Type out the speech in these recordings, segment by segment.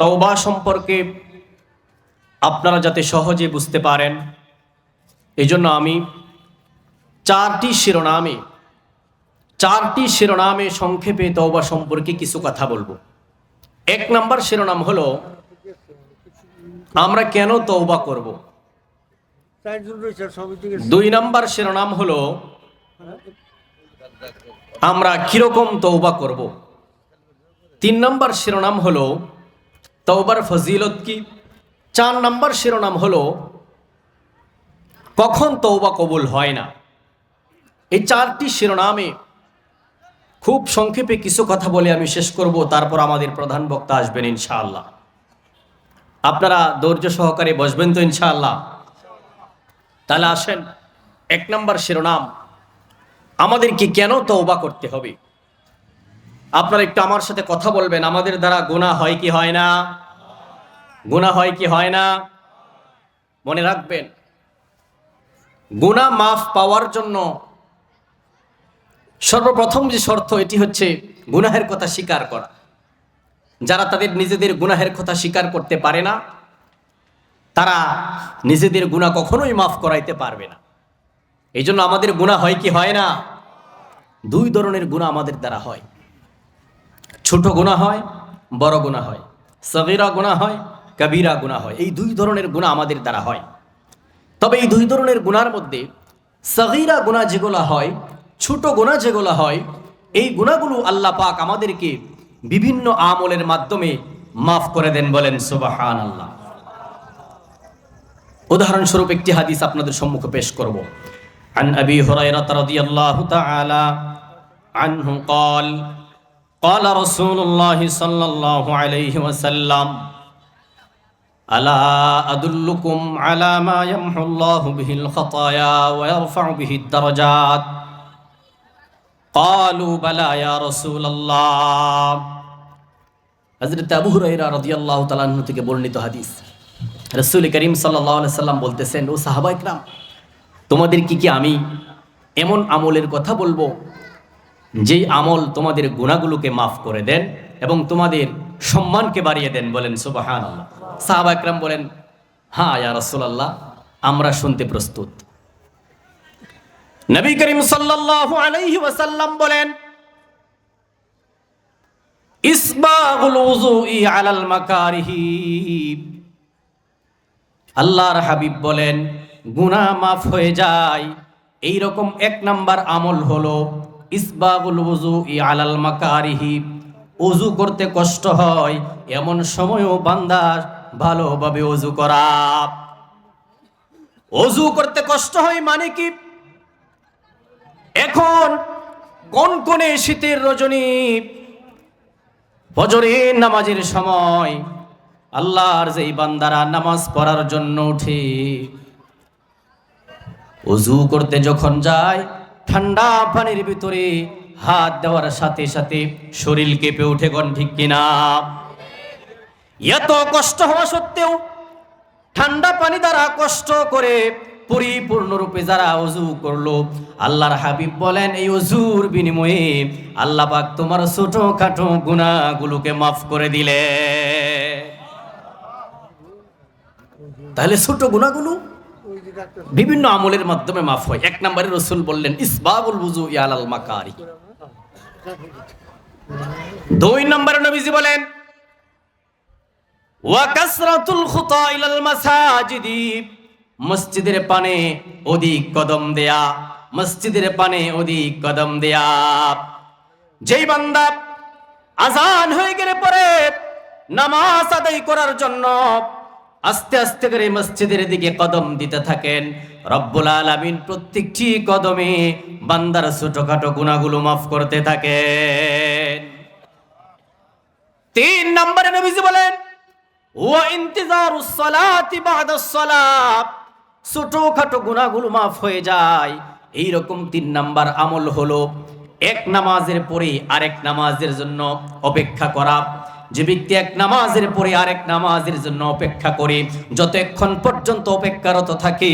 তওবা সম্পর্কে আপনারা যাতে সহজে বুঝতে পারেন, এজন্য আমি চারটি শিরোনামে চারটি শিরোনামে সংক্ষেপে তওবা সম্পর্কে কিছু কথা বলব। এক নাম্বার শিরোনাম হলো, আমরা কেন তওবা করব? দুই নাম্বার শিরোনাম হলো, আমরা কীরকম তওবা করব? তিন নাম্বার শিরোনাম হলো তওবার ফজিলত কি? চার নাম্বার শিরোনাম হলো, কখন তওবা কবুল হয় না? এই চারটি শিরোনামে খুব সংক্ষেপে কিছু কথা বলে আমি শেষ করব, তারপর আমাদের প্রধান বক্তা আসবেন ইনশাআল্লাহ। আপনারা ধৈর্য সহকারে বসবেন তো ইনশাআল্লাহ। তাহলে আসেন, এক নম্বর শিরোনাম, আমাদেরকে কেন তওবা করতে হবে? আপনারা একটু আমার সাথে কথা বলবেন, আমাদের দ্বারা গুনাহ হয় কি হয় না? গুনাহ হয় কি হয় না? মনে রাখবেন গুনাহ মাফ পাওয়ার জন্য সর্বপ্রথম যে শর্ত, এটি হচ্ছে গুনাহের কথা স্বীকার করা। যারা তাদের নিজেদের গুনাহের কথা স্বীকার করতে পারে না, তারা নিজেদের গুণা কখনোই মাফ করাইতে পারবে না। এই জন্য আমাদের গুণা হয় কি হয় না? দুই ধরনের গুণা আমাদের দ্বারা হয়। ছোট গুণা হয় বড় গুণা হয় সগিরা গুণা হয় কবিরা গুণা হয় এই দুই ধরনের গুণা আমাদের দ্বারা হয় তবে এই দুই ধরনের গুণার মধ্যে সগিরা গুণা যেগুলো হয় ছোট গুণা যেগুলো হয় এই গুণাগুলো আল্লাহ পাক আমাদেরকে বিভিন্ন আমলের মাধ্যমে মাফ করে দেন বলেন সুবাহান আল্লাহ উদাহরণস্বরূপ একটি হাদিস আপনাদের সম্মুখে পেশ করব عن أبي هريرة رضي الله تعالى عنه قال قال رسول الله صلى الله عليه وسلم ألا أدلكم على ما يمحو الله به الخطايا ويرفع به الدرجات قالوا بلى يا رسول الله হযরত আবু হুরায়রা রাদিয়াল্লাহু তাআলা আনহু থেকে বর্ণিত হাদিস রসুল করিম সাল্লাহ সাল্লাম বলতেছেন ও সাহাবা ইকরাম তোমাদের কি কি আমি এমন আমলের কথা বলবো যেই আমল তোমাদের গুণাগুলোকে মাফ করে দেন এবং তোমাদের সম্মানকে বাড়িয়ে দেন বলেন সুবাহান আল্লাহ সাহাবা ইকরাম বলেন হ্যাঁ ইয়া রসুলাল্লাহ, আমরা শুনতে প্রস্তুত। নবী করিম সাল্লাল্লাহু আলাইহি ওয়াসাল্লাম বলেন, ইসবাগুল উযুই আলাল মাকারিহি। আল্লাহর হাবিব বলেন, গুনাহ মাফ হয়ে যায়। এই রকম এক নাম্বার আমল হলো ইসবাগুল উযু ই আলাল মাকারিহি। উযু করতে কষ্ট হয়, এমন সময়ও বান্দা ভালোভাবে উযু করা। অজু করতে কষ্ট হয় মানে কি? এখন কোন কোনে শীতের রজনী? ফজরের নামাজের সময় আল্লাহর যেই বান্দারা নামাজ পড়ার জন্য উঠে অজু করতে যখন যায় ঠান্ডা পানির ভিতরে হাত দেওয়ার সাথে সাথে শরীর কেঁপে উঠে কোন ঠিক কিনা? এত কষ্ট হওয়া সত্ত্বেও ঠান্ডা পানি দ্বারা কষ্ট করে পরিপূর্ণরূপে যারা অজু করল, আল্লাহর হাবিব বলেন, এই অজুর বিনিময়ে আল্লাহ পাক তোমার ছোট খাটো গুণাগুলোকে মাফ করে দিলে তাহলে ছোট গুণাগুলো বিভিন্ন আমলের মাধ্যমে মাফ হয়। এক নম্বরে রসুল বললেন, ইসবাবুল বুজু ইয়ালাল মাকারি। দুই নম্বরে নবীজি বলেন, ওয়া কাসরাতুল খুতা ইলাল মাসাজিদি। মসজিদের পানে অধিক কদম দেয়া, মসজিদের পানে অধিক কদম দেয়া। যেই বান্দা আজান হয়ে গেলে পরে নামাজ আদায় করার জন্য আস্তে আস্তে করে মসজিদের দিকে কদম দিতে থাকেন। রব্বুল আলামিন প্রত্যেকটি কদমে বান্দার ছোটখাটো গুণাগুলো মাফ করতে থাকেন। তিন নম্বরে নবীজি বলেন বাদাস সালাত ছোটখাটো গুণাগুলো মাফ হয়ে যায়। এই রকম তিন নাম্বার আমল হলো এক নামাজের পরে আরেক নামাজের জন্য অপেক্ষা করা। যে ব্যক্তি এক নামাজের পরে আরেক নামাজের জন্য অপেক্ষা করে, যতক্ষণ পর্যন্ত অপেক্ষারত থাকে,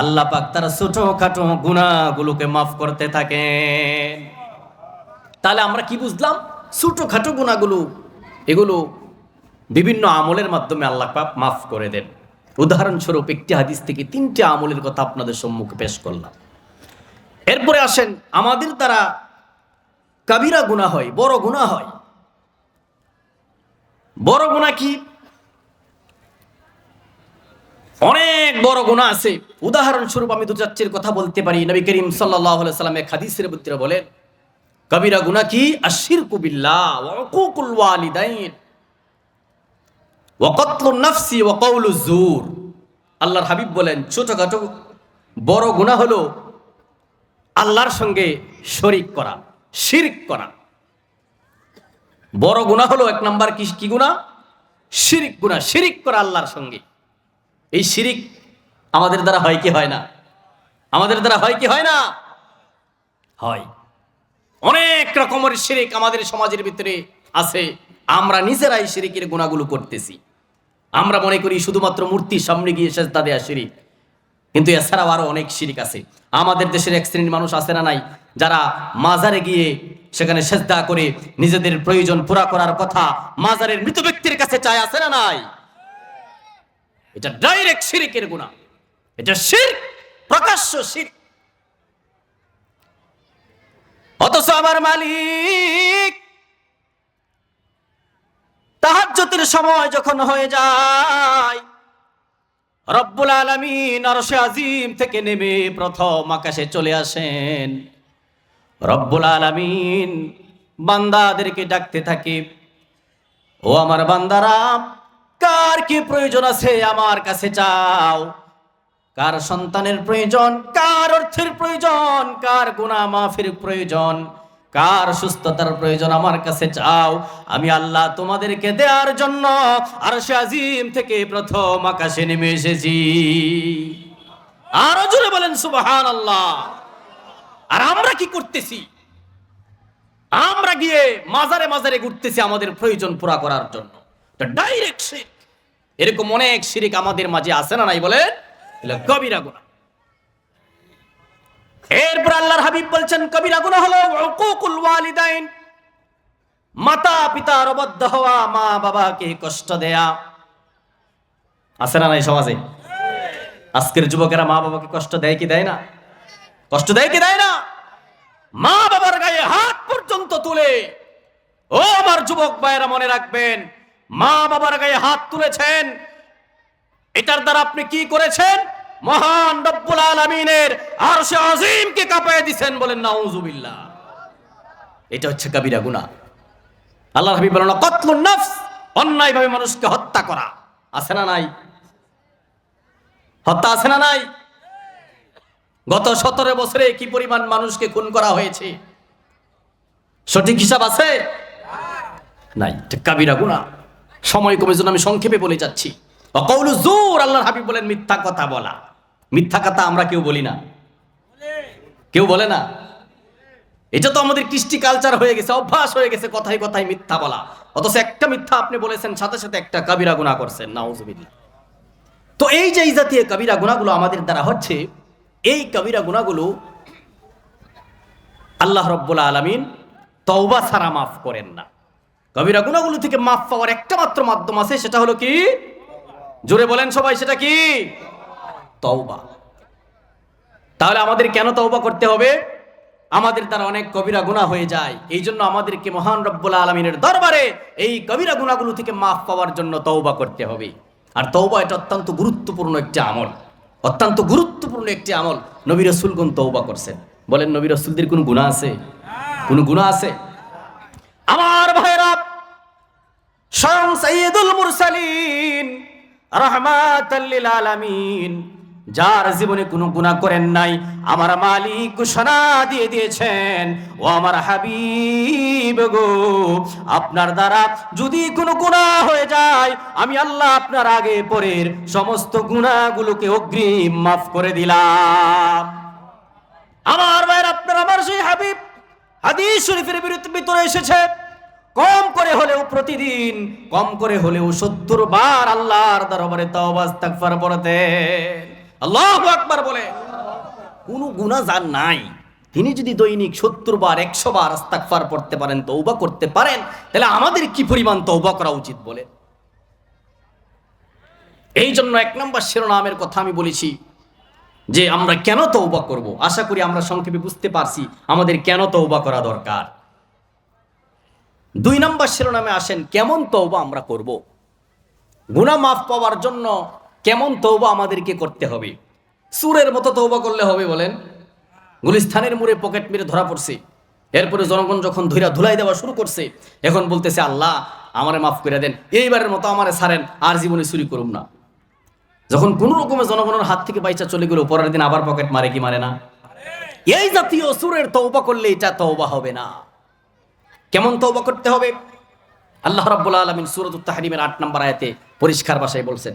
আল্লাহ পাক তার ছোটখাটো গুণাগুলোকে মাফ করতে থাকেন তাহলে আমরা কি বুঝলাম? ছোটখাটো গুণাগুলো, এগুলো বিভিন্ন আমলের মাধ্যমে আল্লাহ পাক মাফ করে দেন। উদাহরণস্বরূপ একটি হাদিস থেকে তিনটি আমলের কথা আপনাদের সম্মুখে পেশ করলাম। এরপরে আসেন, আমাদের দ্বারা কাবিরা গুণা হয়, বড় গুণা হয়। বড় গুণা কি? অনেক বড় গুণা আছে। উদাহরণস্বরূপ আমি দু চারটির কথা বলতে পারি। নবী করিম সাল্লাহ খাদিসের বুত্রে বলেন, কবিরা গুণা কি? আশির কুবিল্লাহ জুর আল্লাহর হাবিব বলেন, ছোটখাটো বড় গুণা হলো আল্লাহর সঙ্গে শরিক করা, শিরিক করা। বড় গুণা হলো এক নাম্বার কি কি গুণা শিরিক গুণা শিরিক করা আল্লাহর সঙ্গে। এই শিরিক আমাদের দ্বারা হয় কি হয় না? আমাদের দ্বারা হয় কি হয় না? হয়। অনেক রকমের শিরিক আমাদের সমাজের ভিতরে আছে। আমরা নিজেরাই শিরিকের গুণাগুলো করতেছি। আমরা মনে করি শুধুমাত্র মূর্তির সামনে গিয়ে সেজদা দেয়া শিরিক। কিন্তু এছাড়াও আরও অনেক শিরিক আছে। আমাদের দেশের এক শ্রেণির মানুষ আছে না নাই? যারা মাজারে গিয়ে সেখানে সেজদা করে নিজেদের প্রয়োজন পুরা করার কথা মাজারের মৃত ব্যক্তির কাছে চায়, আছে না নাই? এটা ডাইরেক্ট শিরিকের গুণা এটা শির প্রকাশ্য শির অথচ আমার মালিক তাহাজ্জতের সময় যখন হয়ে যায় রব্বুল আলমিন আরশে আজিম থেকে নেমে প্রথম আকাশে চলে আসেন। রব্বুল আলমিন বান্দাদেরকে ডাকতে থাকে, ও আমার বান্দারা, কার কি প্রয়োজন আছে আমার কাছে চাও? কার সন্তানের প্রয়োজন, কার অর্থের প্রয়োজন, কার গুণা মাফির প্রয়োজন? কার সুস্থতার প্রয়োজন আমার কাছে চাও? আমি আল্লাহ তোমাদেরকে দেওয়ার জন্য আর আজিম থেকে প্রথম আকাশে নেমে এসেছি। আরও জোরে বলেন সুবাহান আল্লাহ আর আমরা কি করতেছি? আমরা গিয়ে মাজারে মাজারে ঘুরতেছি আমাদের প্রয়োজন পুরা করার জন্য। ডাইরেক্ট শিরিক। এরকম অনেক শিরিক আমাদের মাঝে আছে না নাই এগুলো কবিরা গুণা এরপর আল্লাহর হাবিব বলছেন, কবিরা গুণা হলো উকুকুল ওয়ালিদাইন। মাতা পিতার অবদ্ধ হওয়া, মা বাবাকে কষ্ট দেয়া। আছে না নাই সমাজে? আজকের যুবকেরা মা বাবাকে কষ্ট দেয় কি দেয় না? কষ্ট দেয় কি দেয় না? মা বাবার গায়ে হাত পর্যন্ত তুলে, ও আমার যুবক ভাইয়েরা, মনে রাখবেন, মা বাবার গায়ে হাত তুলেছেন। এটার দ্বারা আপনি কি করেছেন? মহান রব্বুল আলমিনের আর সে আজিমকে কাঁপায় দিছেন বলেন, নাউজুবিল্লাহ। এটা হচ্ছে কবিরা গুনাহ। আল্লাহ হাবিব বলেন কতলুন নফস। অন্যায়ভাবে মানুষকে হত্যা করা। আছে না নাই? হত্যা আছে না নাই? গত সতেরো বছরে কি পরিমাণ মানুষকে খুন করা হয়েছে? সঠিক হিসাব আছে? নাই। কাবিরা গুণা সময় কমে জন্য আমি সংক্ষেপে বলে যাচ্ছি। অকৌলু জোর, আল্লাহর হাবিব বলেন, মিথ্যা কথা বলা। মিথ্যা কথা আমরা কেউ বলি না। কেউ বলে না। এটা তো আমাদের কৃষ্টি কালচার হয়ে গেছে, অভ্যাস হয়ে গেছে, কথায় কথায় মিথ্যা বলা। অথচ একটা মিথ্যা আপনি বলেছেন, সাথে সাথে একটা কাবিরা গুণা করছেন, নাউজুবিল্লাহ। তো এই যে এই জাতীয় কবিরা গুণাগুলো আমাদের দ্বারা হচ্ছে, এই কবিরা গুণাগুলো আল্লাহ রব্বুল আলমিন তওবা ছাড়া মাফ করেন না। কবিরা গুণাগুলো থেকে মাফ পাওয়ার একটা মাত্র মাধ্যম আছে, সেটা হলো কি? জোরে বলেন সবাই, সেটা কি? তওবা। তাহলে আমাদের কেন তওবা করতে হবে? আমাদের দ্বারা অনেক কবিরা গুণা হয়ে যায়। এই জন্য আমাদেরকে মহান রব্বুল আলমিনের দরবারে এই কবিরা গুণাগুলো থেকে মাফ পাওয়ার জন্য তওবা করতে হবে। আর তওবা এটা অত্যন্ত গুরুত্বপূর্ণ একটি আমল। অত্যন্ত গুরুত্বপূর্ণ একটি আমল। নবী রসুলগুন তওবা করছেন। বলেন, নবী রসুলদের কোনো গুণা আছে? কোনো গুণা আছে? আমার ভাইরা স্বয়ং সৈয়দুল মুরসালিন রহমাতাল্লিল আলামিন যার জীবনে কোনো গুণা করেন নাই, আমার মালিক ঘোষণা দিয়ে দিয়েছেন, ও আমার হাবিব গো, আপনার দ্বারা যদি কোনো গুনাহ হয়ে যায়, আমি আল্লাহ আপনার আগে পরের সমস্ত গুনাহগুলোকে অগ্রিম মাফ করে দিলাম। আমার ভাইয়ের, আপনার, আমার সেই হাবিব, হাদিস শরীফের বিরুদ্ধে ভিতরে এসেছে, কম করে হলেও প্রতিদিন, কম করে হলেও সত্তর বার আল্লাহর দরবারে তওবা, ইস্তিগফার পড়তে আল্লাহু আকবার বলে। কোনো গুনাহ যার নাই। তিনি যদি দৈনিক সত্তর বার, একশো বার আস্তাকফার পড়তে পারেন তৌবা করতে পারেন, তাহলে আমাদের কি পরিমাণ তৌবা করা উচিত বলে? এই জন্য এক নম্বর শিরোনামের কথা আমি বলেছি যে আমরা কেন তৌবা করব? আশা করি আমরা সংক্ষেপে বুঝতে পারছি আমাদের কেন তৌবা করা দরকার। দুই নম্বর শিরোনামে আসেন, কেমন তৌবা আমরা করব? গুনাহ মাফ পাওয়ার জন্য কেমন তৌবা আমাদেরকে করতে হবে? সুরের মতো তৌবা করলে হবে বলেন। গুলিস্থানের মুড়ে পকেট মেরে ধরা পড়ছে। এরপরে জনগণ যখন ধৈরা ধুলাই দেওয়া শুরু করছে, এখন বলতেছে, আল্লাহ, আমারে মাফ করে দেন। এইবারের মতো আমারে ছাড়েন, আর জীবনে চুরি করুম না। যখন কোনো রকমের জনগণের হাত থেকে বাইচা চলে গেল, পরের দিন আবার পকেট মারে কি মারে না? এই জাতীয় সুরের তৌবা করলে এটা তৌবা হবে না। কেমন তৌবা করতে হবে? আল্লাহ রাব্বুল আলামিন সূরাতুত তাহরিমের 8 নম্বর আয়াতে পরিষ্কার ভাষায় বলছেন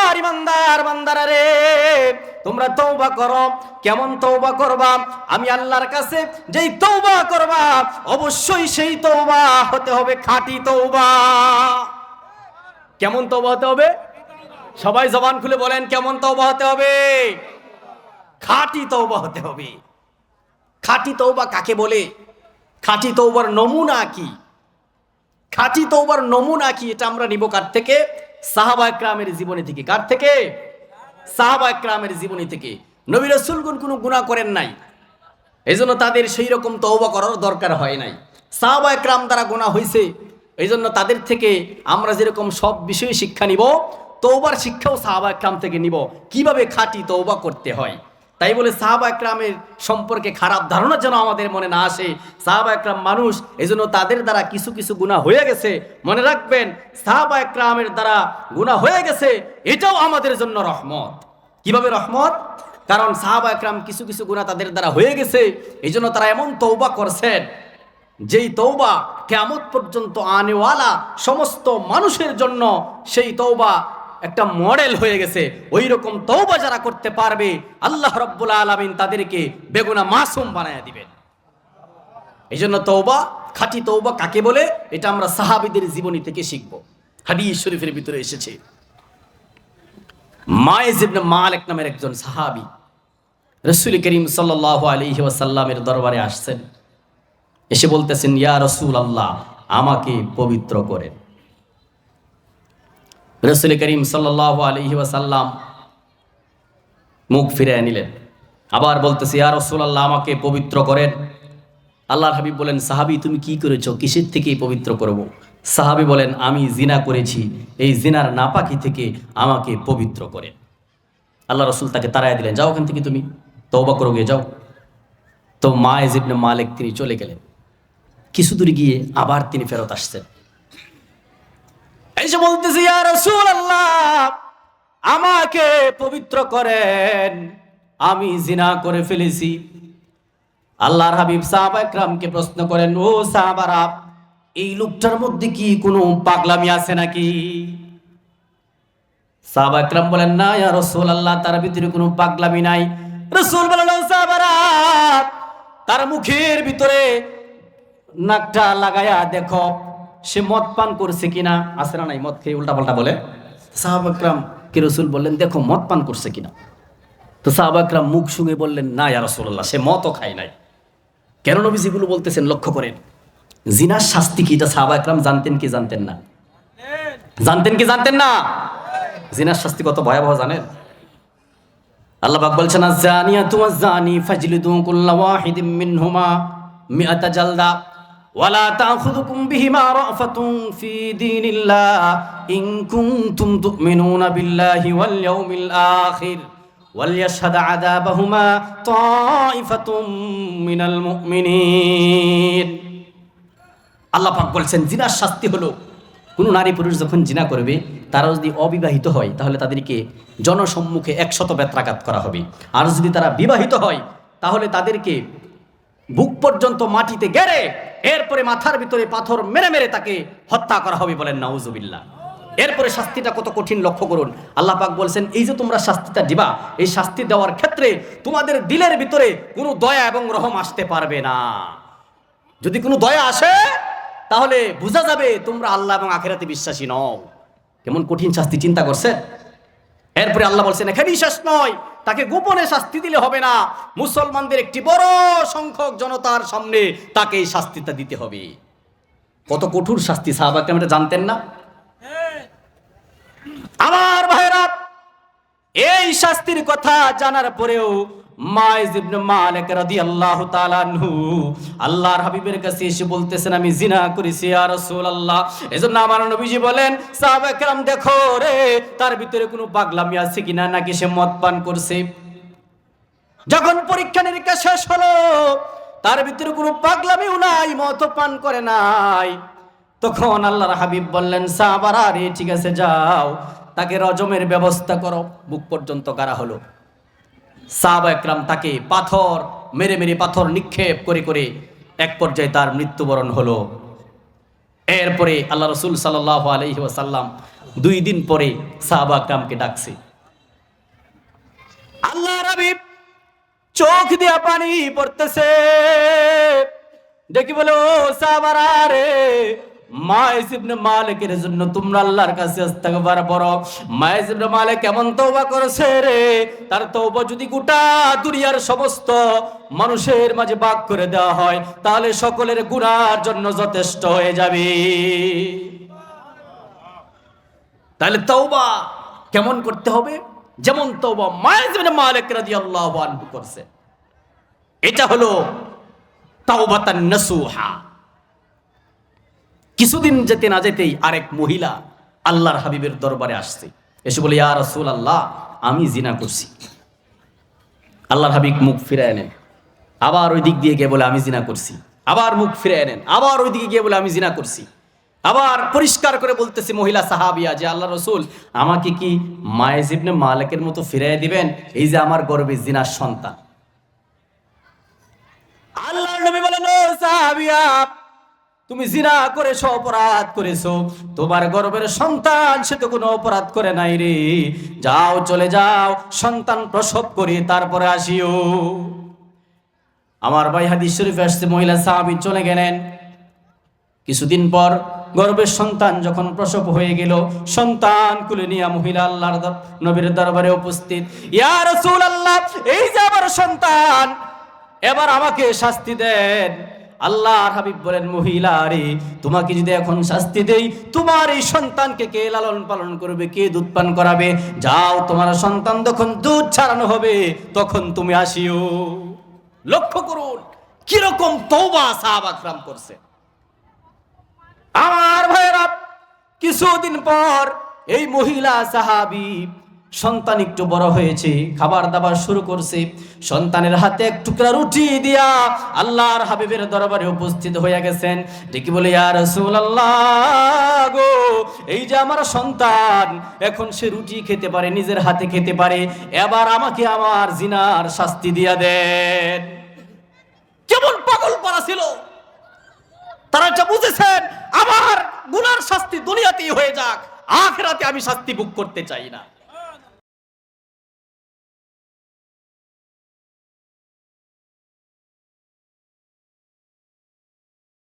ইমানদার বান্দারা রে, তোমরা তৌবা করো। কেমন তৌবা করবা? আমি আল্লাহর কাছে যেই তৌবা করবা, অবশ্যই সেই তৌবা হতে হবে খাঁটি তৌবা কেমন তৌবা হতে হবে? সবাই জবান খুলে বলেন, কেমন তৌবা হতে হবে? খাঁটি তৌবা হতে হবে। খাঁটি তৌবা কাকে বলে? খাঁটি তৌবার নমুনা কি? খাঁটি তৌবার নমুনা কি? এটা আমরা নিব কার থেকে? সাহাবা জীবনী থেকে। কার থেকে? সাহাবা জীবনী থেকে। নবী রসুলগুন কোনো গুণা করেন নাই। এই জন্য তাদের সেই রকম তৌবা করার দরকার হয় নাই। সাহাবা একরাম দ্বারা গোনা হয়েছে এই জন্য তাদের থেকে আমরা যেরকম সব বিষয়ে শিক্ষা নিব তৌবার শিক্ষাও সাহাবা একরাম থেকে নিব। কীভাবে খাঁটি তৌবা করতে হয়? তাই বলে সাহাবা একরামের সম্পর্কে খারাপ ধারণা যেন আমাদের মনে না আসে। সাহাবা একরাম মানুষ এই জন্য তাদের দ্বারা কিছু কিছু গুণা হয়ে গেছে। মনে রাখবেন, সাহাবা একরামের দ্বারা গুণা হয়ে গেছে, এটাও আমাদের জন্য রহমত। কীভাবে রহমত? কারণ সাহাবা একরাম কিছু কিছু গুণা তাদের দ্বারা হয়ে গেছে এই জন্য তারা এমন তৌবা করছেন, যেই তৌবা কেমত পর্যন্ত আনেওয়ালা সমস্ত মানুষের জন্য সেই তৌবা একটা মডেল হয়ে গেছে ওই রকম তৌবা যারা করতে পারবে, আল্লাহ রব্বুল আলমিন তাদেরকে বেগুনা মাসুম বানায় দিবেন। এই জন্য তৌবা খাঁটি তৌবা কাকে বলে? এটা আমরা সাহাবিদের জীবনী থেকে শিখব। হাদিস শরীফের ভিতরে এসেছে। মায়েজিবনে মালিক নামের একজন সাহাবি রসুল করিম সাল্লাহ আলহি ওয়াসাল্লামের দরবারে আসছেন। এসে বলতেছেন, ইয়া রসুল আল্লাহ আমাকে পবিত্র করেন। রসুল করিম সাল্লাহ আলহি মুখ ফিরে নিলেন। আবার বলতেছি, ইয়া রসুল আল্লাহ আমাকে পবিত্র করেন। আল্লাহর হাবিব বলেন, সাহাবি, তুমি কি করেছ? কিসের থেকে পবিত্র করব। সাহাবি বলেন, আমি জিনা করেছি। এই জিনার নাপাকি থেকে আমাকে পবিত্র করেন। আল্লাহ রসুল তাকে তাড়াই দিলেন, যাও ওখান থেকে তুমি তৌবা করো গিয়ে, যাও। তো মা এজিবনে মালিক তিনি চলে গেলেন। কিছু দূর গিয়ে আবার তিনি ফেরত আসছেন। যে বলতেছি, ইয়া রসুল আল্লাহ আমাকে পবিত্র করেন। আমি জিনা করে ফেলেছি। আল্লাহর হাবিব সাহাবা একরামকে প্রশ্ন করেন, ও সাহাবারা, এই লোকটার মধ্যে কি কোনো পাগলামি আছে নাকি? সাহাবা একরাম বলেন, না, ইয়া আল্লাহ তার ভিতরে কোনো পাগলামি নাই। রসুল বলেন, "ও সাহাবারা, তার মুখের ভিতরে নাকটা লাগায়া দেখো। সে মদ পান করছে কিনা? আছে না নাই মদ খেয়ে উল্টা পাল্টা বলে সাহাবা একরাম কে বললেন, দেখো, মদ পান করছে কিনা? তো সাহাবা একরাম মুখ শুঙে বললেন, না ইয়া রসুল্লাহ সে মতও খায় নাই। কেন নবীজিগুলো বলতেছেন, লক্ষ্য করেন, জিনার শাস্তি কি? এটা সাহাবা একরাম জানতেন কি জানতেন না? জানতেন কি জানতেন না? জিনার শাস্তি কত ভয়াবহ জানেন? আল্লাহ পাক বলছেন আজ-জানিয়াতু ওয়াজ-জানি ফাজলিদু কুল্লা ওয়াহিদিম মিনহুমা জালদা। ওয়ালা তাখুযুকুম বিহিমা রাফাতুন ফি দীনিল্লাহ ইন কুনতুম তু'মিনুনা বিল্লাহি ওয়াল ইয়াউমিল আখির وليشهد عذابهما طائفة من المؤمنين আল্লাহ পাক বলছেন জিনার শাস্তি হলো কোনো নারী পুরুষ যখন জিনা করবে তারা যদি অবিবাহিত হয় তাহলে তাদেরকে জনসম্মুখে একশত বেত্রাঘাত করা হবে আর যদি তারা বিবাহিত হয় তাহলে তাদেরকে বুক পর্যন্ত মাটিতে গেড়ে এরপরে মাথার ভিতরে পাথর মেরে মেরে তাকে হত্যা করা হবে বলেন নাউজুবিল্লাহ। এরপরে শাস্তিটা কত কঠিন লক্ষ্য করুন। আল্লাহ পাক বলছেন, এই যে তোমরা শাস্তিটা দিবা, এই শাস্তি দেওয়ার ক্ষেত্রে তোমাদের দিলের ভিতরে কোনো দয়া এবং রহম আসতে পারবে না। যদি কোনো দয়া আসে, তাহলে বোঝা যাবে তোমরা আল্লাহ এবং আখেরাতে বিশ্বাসী নও। কেমন কঠিন শাস্তি চিন্তা করছেন? এরপরে আল্লাহ বলছেন, এখানেই শেষ নয়। তাকে গোপনে শাস্তি দিলে হবে না। মুসলমানদের একটি বড় সংখ্যক জনতার সামনে তাকে এই শাস্তিটা দিতে হবে। কত কঠোর শাস্তি, সাহাবাকে আমরা জানতেন না? আমার ভাইরা এই শাস্তির কথা জানার পরেও মাইজ ইবনে মালিক রাদিয়াল্লাহু তাআলা আনহু আল্লাহর হাবিবের কাছে এসে বলতেছেন আমি জিনা করেছি ইয়া রাসূলুল্লাহ এজন্য আমার নবীজি বলেন সাহাবা کرام দেখো রে তার ভিতরে কোনো পাগলামি আছে কিনা নাকি সে মদ পান করছে যখন পরীক্ষা নিরীক্ষা শেষ হলো তার ভিতরে কোনো পাগলামিও নাই মত পান করে নাই তখন আল্লাহর হাবিব বললেন সাহাবারা রে ঠিক আছে যাও তাকে রজমের ব্যবস্থা করো বুক পর্যন্ত কারা হলো সাহাবা একরাম তাকে পাথর, মেরে মেরে পাথর নিক্ষেপ করে করে এক পর্যায়ে তার মৃত্যুবরণ হলো। এরপরে আল্লাহ রসুল সাল্লাহ আলহি দুই দিন পরে সাহাবা একরামকে ডাকছে। আল্লাহ রাবিব চোখ দিয়া পানি পড়তেছে। দেখি বলে, ও মায়েস ইবনে মালিকের জন্য তোমরা আল্লাহর কাছে ইস্তেগফার করো মায়েস ইবনে মালিক কেমন তওবা করেছে রে, তার তওবা যদি গোটা দুনিয়ার সমস্ত মানুষের মাঝে ভাগ করে দেওয়া হয়, তাহলে সকলের গুনার জন্য যথেষ্ট হয়ে যাবে। তাহলে তওবা কেমন করতে হবে? যেমন তওবা মায়েস ইবনে মালিক রাদিয়াল্লাহু আনহু করছে। এটা হলো তাওবাতান নাসুহা। কিছুদিন যেতে না যেতেই আরেক মহিলা আল্লাহর হাবিবের দরবারে আসছে। এসে বলে, ইয়া রাসূল আল্লাহ আমি জিনা করছি। আল্লাহর হাবিব মুখ ফিরে নেন। আবার ওই দিক দিয়ে গিয়ে বলে, আমি জিনা করছি। আবার মুখ ফিরে নেন। আবার ওই দিকে গিয়ে বলে, আমি জিনা করছি। আবার পরিষ্কার করে বলতেছি মহিলা সাহাবিয়া যে আল্লাহ রসুল, আমাকে কি মায়েজ ইবনে মালিকের মতো ফিরিয়ে দিবেন? এই যে আমার গর্বে জিনার সন্তান। আল্লাহ নবী বলেন তুমি জিনা করেছ, অপরাধ করেছ। তোমার গর্বের সন্তান সে তো কোনো অপরাধ করে নাই রে। যাও, চলে যাও, সন্তান প্রসব করে, তারপরে আসিও। আমার ভাই হাদিস শরীফে আসছে, মহিলা সাহাবি চলে গেলেন। কিছুদিন পর গর্বের সন্তান যখন প্রসব হয়ে গেল, সন্তান কুলে নিয়ে মহিলা আল্লাহর নবীর দরবারে উপস্থিত। ইয়া রাসূলুল্লাহ, এই যে আমার সন্তান, এবার আমাকে শাস্তি দেন। আল্লাহর হাবিব বলেন মহিলা রে তোমাকে যদি এখন শাস্তি দেই, তোমার এই সন্তানকে কে লালন পালন করবে, কে দুধ পান করাবে? যাও, তোমার সন্তান যখন দুধ ছাড়ানো হবে, তখন তুমি আসিও। লক্ষ্য করুন, কীরকম তৌবা সাহাবাকরাম করছে। আমার ভাইরা কিছুদিন পর এই মহিলা সাহাবি সন্তান একটু বড় হয়েছে, খাবার দাবার শুরু করছে, সন্তানের হাতে এক টুকরা রুটি দিয়া আল্লাহর হাবিবের দরবারে উপস্থিত হয়ে গেছেন। ডেকে বলে আর আল্লাহ গো, এই যে আমার সন্তান, এখন সে রুটি খেতে পারে, নিজের হাতে খেতে পারে, এবার আমাকে আমার জিনার শাস্তি দিয়া দেন। কেমন পাগল পারা ছিল। তারা যা বুঝেছেন, আমার গুনার শাস্তি দুনিয়াতেই হয়ে যাক, আখরাতে আমি শাস্তি ভোগ করতে চাই না।